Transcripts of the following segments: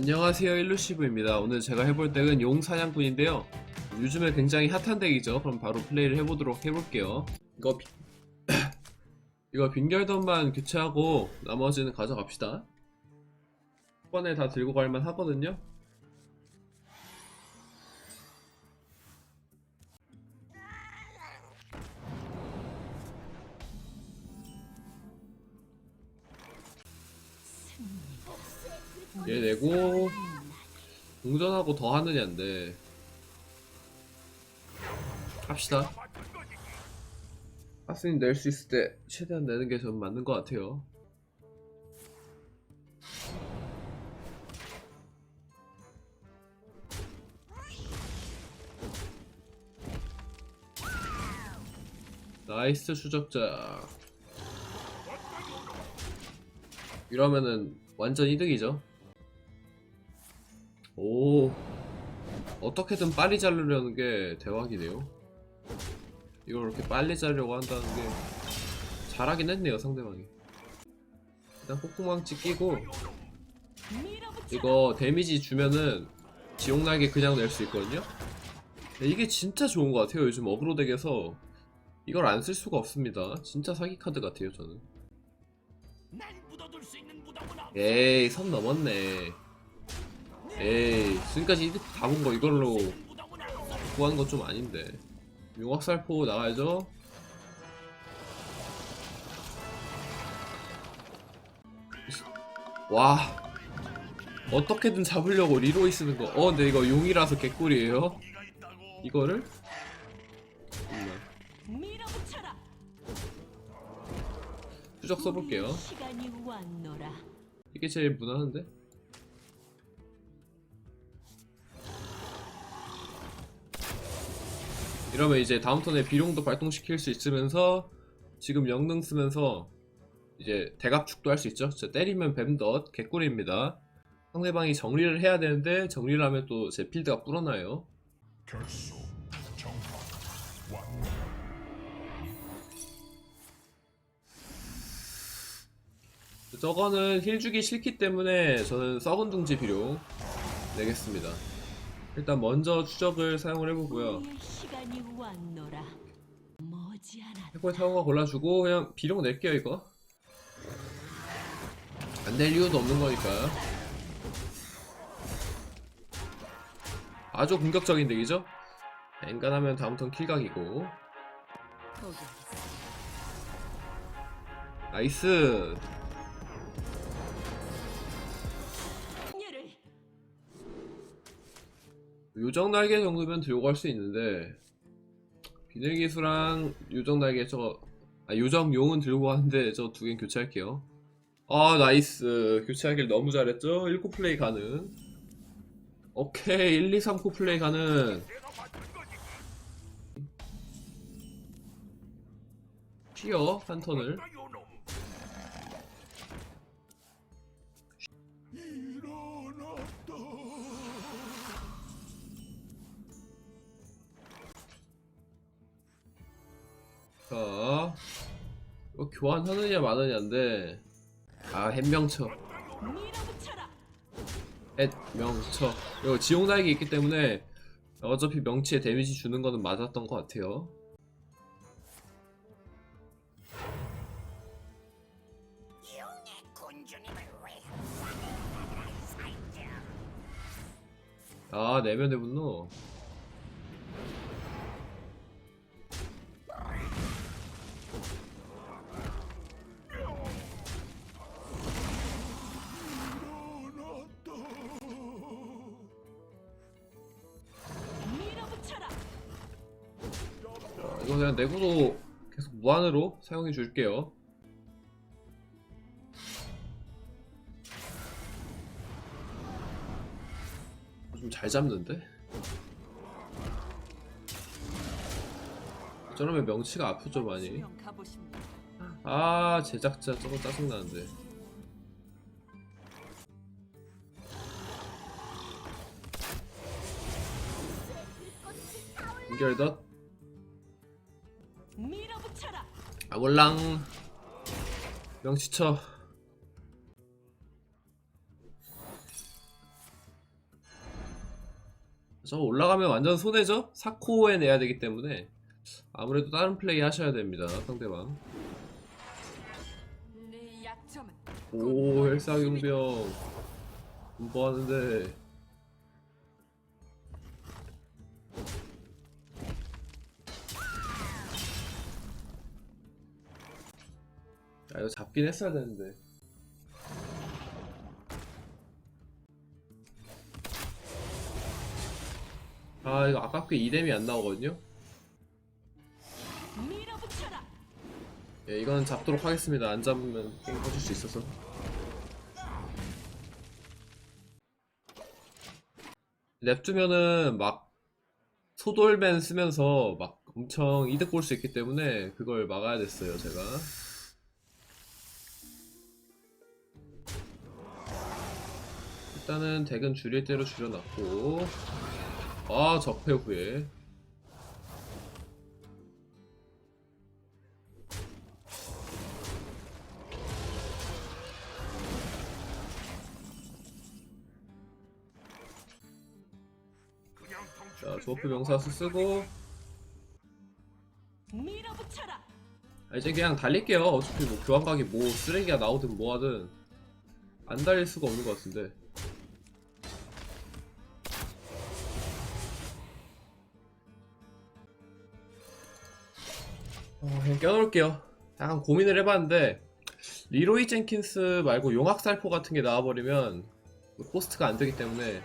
안녕하세요 일루시브입니다. 오늘 제가 해볼 덱은 용 사냥꾼인데요. 요즘에 굉장히 핫한 덱이죠. 그럼 바로 플레이를 해보도록 해볼게요. 이거 비... 이거 빈결던만 교체하고 나머지는 가져갑시다. 한 번에 다 들고 갈만 하거든요. 얘 내고 동전하고 더 하느냐인데. 합시다. 하스님 낼 수 있을 때 최대한 내는 게 전 맞는 것 같아요. 나이스 추적자. 이러면은 완전 이득이죠 어떻게든 빨리 자르려는 게 대박이네요. 이걸 이렇게 빨리 자르려고 한다는 게 잘하긴 했네요 상대방이. 일단 폭풍망치 끼고 이거 데미지 주면은 지옥날개 그냥 낼 수 있거든요. 이게 진짜 좋은 것 같아요 요즘 어그로 덱에서. 이걸 안 쓸 수가 없습니다. 진짜 사기 카드 같아요 저는. 에이 선 넘었네 에이 지금까지 이득 다 본 거 이걸로. 구하는 건 좀 아닌데 용악살포 나와야죠 와 어떻게든 잡으려고 리로이 쓰는 거어 근데 이거 용이라서 개꿀이에요 이거를. 추적 써볼게요. 이게 제일 무난한데 이러면 이제 다음 턴에 비룡도 발동시킬 수 있으면서 지금 영능 쓰면서 이제 대각축도 할 수 있죠. 진짜 때리면 뱀덧 개꿀입니다. 상대방이 정리를 해야 되는데 정리를 하면 또 제 필드가 불어나요. 저거는 힐 주기 싫기 때문에 저는 썩은 둥지 비룡 내겠습니다. 일단 먼저 추적을 사용을 해보고요 시간이 왔노라. 머지않아. 해골 타워가 골라주고 그냥 비룡 낼게요 이거. 안낼 이유도 없는 거니까요 아주 공격적인 덱이죠? 엔간하면 다음 턴 킬각이고. 나이스 요정 날개 정도면 들고 갈 수 있는데 비늘 기수랑 요정 날개 저거 아 요정 용은 들고 가는데 저 두 개 교체할게요. 아 나이스. 교체하길 너무 잘했죠? 1코 플레이 가능. 오케이. 1, 2, 3코 플레이 가능. 튀어 한 턴을 교환하느냐 마느냐인데 아 햇명쳐 밀어붙여라. 햇명쳐 이거 지옥 날개 있기 때문에 어차피 명치에 데미지 주는 거는 맞았던 것 같아요. 아 내면의 분노 이거 그냥 내구도 계속 무한으로 사용해 줄게요 좀 잘 잡는데? 저러면 명치가 아프죠 많이. 아 제작자 저거 짜증나는데 연결덧 아골랑. 명치쳐 저 올라가면 완전 손해죠? 사코에 내야 되기 때문에 아무래도 다른 플레이 하셔야 됩니다 상대방. 오 헬사경병 공부하는데. 야 이거 잡긴 했어야 되는데. 아 이거 아깝게 이뎀이 안 나오거든요. 예, 이건 잡도록 하겠습니다. 안 잡으면 게임 꺼질 수 있어서. 냅두면은 막 소돌맨 쓰면서 막 엄청 이득 볼 수 있기 때문에 그걸 막아야 됐어요 제가 일단은 덱은 줄일 대로 줄여놨고 아 적폐 후에 자 조프 명사수 쓰고. 아, 이제 그냥 달릴게요. 어차피 뭐 교환각이 뭐 쓰레기가 나오든 뭐하든 안 달릴 수가 없는 것 같은데. 어, 그냥 껴놓을게요. 약간 고민을 해봤는데 리로이 젠킨스 말고 용악살포 같은 게 나와버리면 포스트가 안 되기 때문에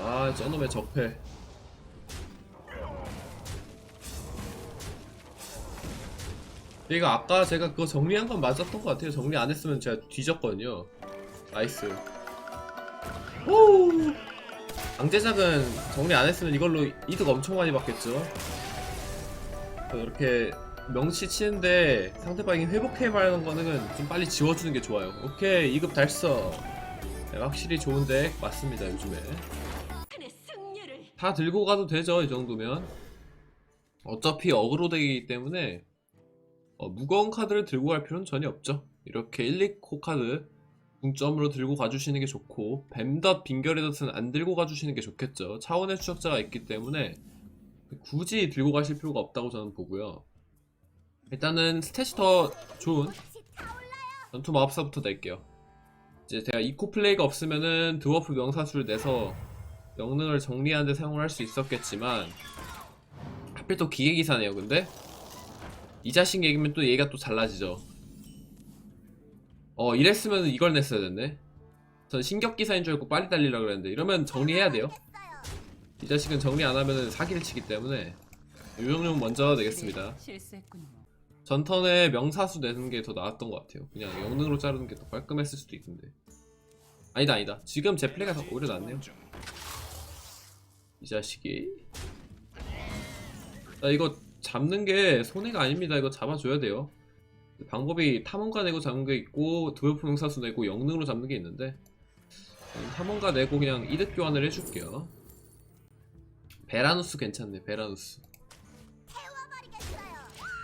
아 저놈의 적폐 이거 아까 제가 그거 정리한 건 맞았던 것 같아요. 정리 안 했으면 제가 뒤졌거든요. 나이스. 오! 강제작은 정리 안 했으면 이걸로 이득 엄청 많이 받겠죠. 이렇게 명치 치는데 상대방이 회복해 말하는 거는 좀 빨리 지워주는 게 좋아요. 오케이, 2급 달성. 네, 확실히 좋은 덱 맞습니다, 요즘에. 다 들고 가도 되죠 이 정도면 어차피 어그로 덱이기 때문에 어, 무거운 카드를 들고 갈 필요는 전혀 없죠 이렇게 1, 2코 카드 중점으로 들고 가주시는 게 좋고 뱀덧 빙결의덧은 안 들고 가주시는 게 좋겠죠. 차원의 추적자가 있기 때문에 굳이 들고 가실 필요가 없다고 저는 보고요. 일단은 스탯이 더 좋은 전투 마법사부터 낼게요. 이제 제가 이코 플레이가 없으면은 드워프 명사수를 내서 영능을 정리하는 데 사용을 할 수 있었겠지만 하필 또 기계기사네요 근데. 이 자식 얘기면 또 얘가 또 달라지죠 어 이랬으면 이걸 냈어야 됐네. 전 신격기사인 줄 알고 빨리 달리려고 그랬는데 이러면 정리해야 돼요. 이 자식은 정리 안 하면 사기를 치기 때문에 요정용 먼저 내겠습니다. 전턴에 명사수 내는 게 더 나았던 것 같아요. 그냥 영능으로 자르는 게 더 깔끔했을 수도 있는데. 아니다 아니다. 지금 제 플레이가 더 오히려 낫네요. 이 자식이. 나 이거 잡는 게 손해가 아닙니다. 이거 잡아줘야 돼요 방법이 탐험가 내고 잡는 게 있고 드월프 명사수 내고 영능으로 잡는 게 있는데 저는 탐험가 내고 그냥 이득 교환을 해줄게요. 베라누스 괜찮네 베라누스.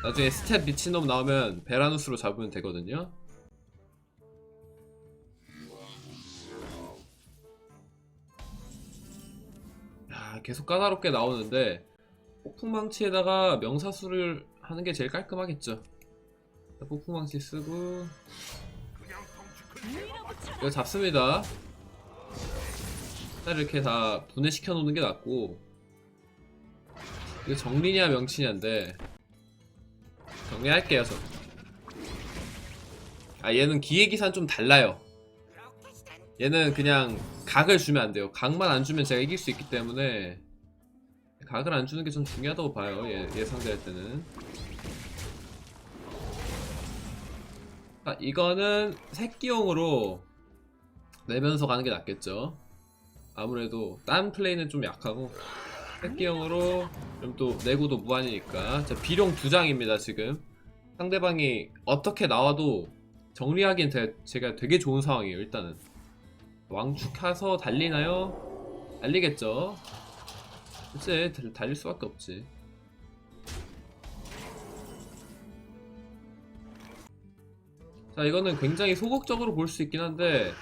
나중에 스탯 미친놈 나오면 베라누스로 잡으면 되거든요. 야 계속 까다롭게 나오는데 폭풍망치에다가 명사수를 하는 게 제일 깔끔하겠죠. 자, 폭풍망치 쓰고. 이거 잡습니다. 일단 이렇게 다 분해시켜 놓는 게 낫고. 이거 정리냐 명치냐인데. 정리할게요 저. 아 얘는 기회기산 좀 달라요. 얘는 그냥 각을 주면 안 돼요. 각만 안 주면 제가 이길 수 있기 때문에. 각을 안 주는 게 좀 중요하다고 봐요 얘, 얘 상대할 때는 아, 이거는 새끼용으로 내면서 가는 게 낫겠죠. 아무래도 딴 플레이는 좀 약하고 새끼용으로 좀 또 내구도 무한이니까. 자, 비룡 두 장입니다 지금. 상대방이 어떻게 나와도 정리하기엔 제, 제가 되게 좋은 상황이에요 일단은. 왕축해서 달리나요? 달리겠죠. 달- 달릴 수밖에 없지 자 이거는 굉장히 소극적으로 볼 수 있긴 한데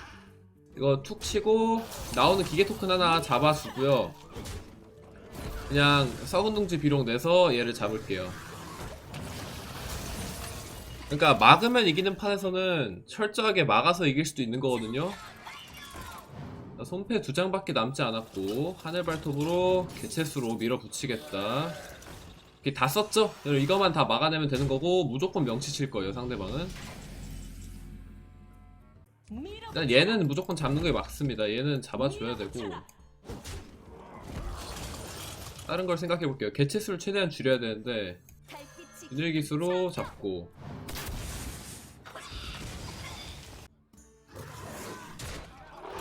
이거 툭 치고 나오는 기계 토큰 하나 잡아주고요. 그냥 썩은 둥지 비룡 내서 얘를 잡을게요. 그러니까 막으면 이기는 판에서는 철저하게 막아서 이길 수도 있는 거거든요. 자, 손패 두 장밖에 남지 않았고 하늘 발톱으로 개체수로 밀어붙이겠다. 이게 다 썼죠? 이거만 다 막아내면 되는 거고 무조건 명치 칠 거예요 상대방은. 일단 얘는 무조건 잡는 게 맞습니다. 얘는 잡아줘야 되고 다른 걸 생각해 볼게요. 개체수를 최대한 줄여야 되는데 비늘 기수로 잡고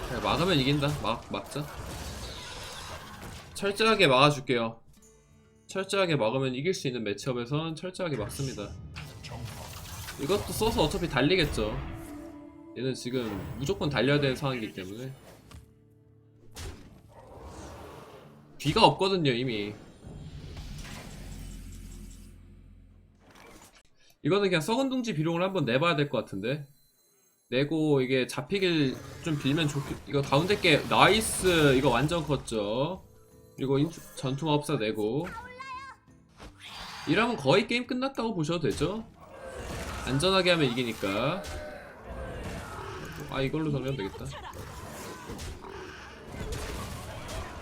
자, 막으면 이긴다. 막 막자. 철저하게 막아줄게요. 철저하게 막으면 이길 수 있는 매치업에선 철저하게 막습니다. 이것도 써서 어차피 달리겠죠. 얘는 지금 무조건 달려야 되는 상황이기 때문에. 뒤가 없거든요 이미. 이거는 그냥 썩은 둥지 비룡을 한번 내봐야 될 것 같은데. 내고 이게 잡히길 좀 빌면 좋겠 이거 가운데 게 나이스 이거 완전 컸죠. 그리고 전투마법사 내고. 이러면 거의 게임 끝났다고 보셔도 되죠? 안전하게 하면 이기니까 아 이걸로 정리하면 되겠다.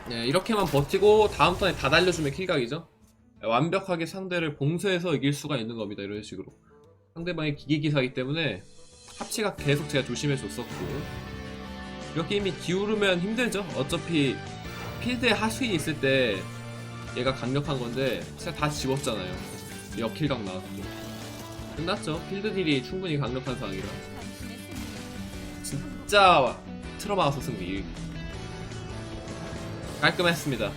네 이렇게만 버티고 다음 턴에 다 달려주면 킬각이죠. 완벽하게 상대를 봉쇄해서 이길 수가 있는 겁니다 이런 식으로. 상대방이 기계기사이기 때문에 합치가 계속 제가 조심해 줬었고. 이렇게 이미 기울으면 힘들죠. 어차피 필드에 하수인이 있을 때 얘가 강력한 건데 진짜 다 지웠잖아요. 역킬각 나왔고. 끝났죠. 필드 딜이 충분히 강력한 상황이라 진짜 트러마우스 승리. 깔끔했습니다